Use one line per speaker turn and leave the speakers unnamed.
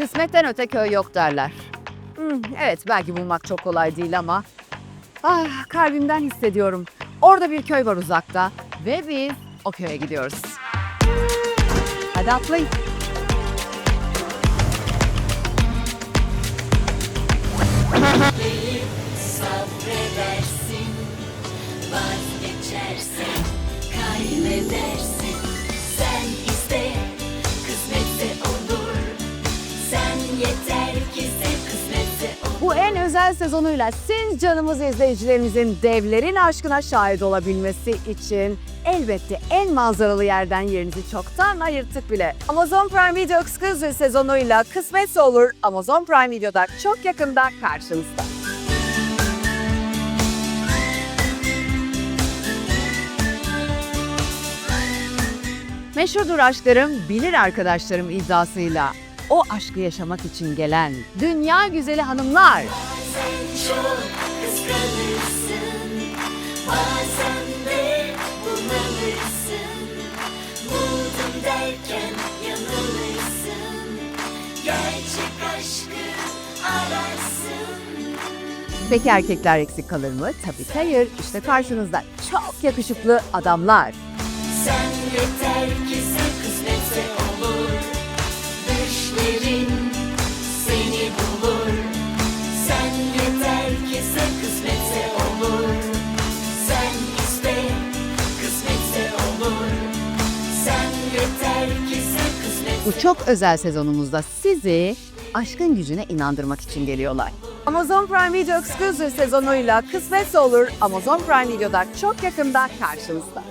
Kısmetten öte köy yok derler. Hmm, evet belki bulmak çok kolay değil ama... Ah, kalbimden hissediyorum. Orada bir köy var uzakta ve biz o köye gidiyoruz. Hadi atlayın. En özel sezonuyla siz canımız izleyicilerimizin devlerin aşkına şahit olabilmesi için elbette en manzaralı yerden yerinizi çoktan ayırttık bile. Amazon Prime Video Exclusive sezonuyla kısmetse olur Amazon Prime Video'da çok yakında karşınızda. Meşhurdur aşklarım, bilir arkadaşlarım iddiasıyla o aşkı yaşamak için gelen dünya güzeli hanımlar.
Sen çok kıskanırsın, bazen de bunalırsın. Buldum derken yanılırsın, gerçek aşkı ararsın.
Peki erkekler eksik kalır mı? Tabii ki hayır. İşte karşınızda çok yakışıklı adamlar.
Sen yeter ki sev,
Bu çok özel sezonumuzda sizi aşkın gücüne inandırmak için geliyorlar. Amazon Prime Video Exclusive sezonuyla Kısmetse Olur Amazon Prime Video'da çok yakında karşınızda.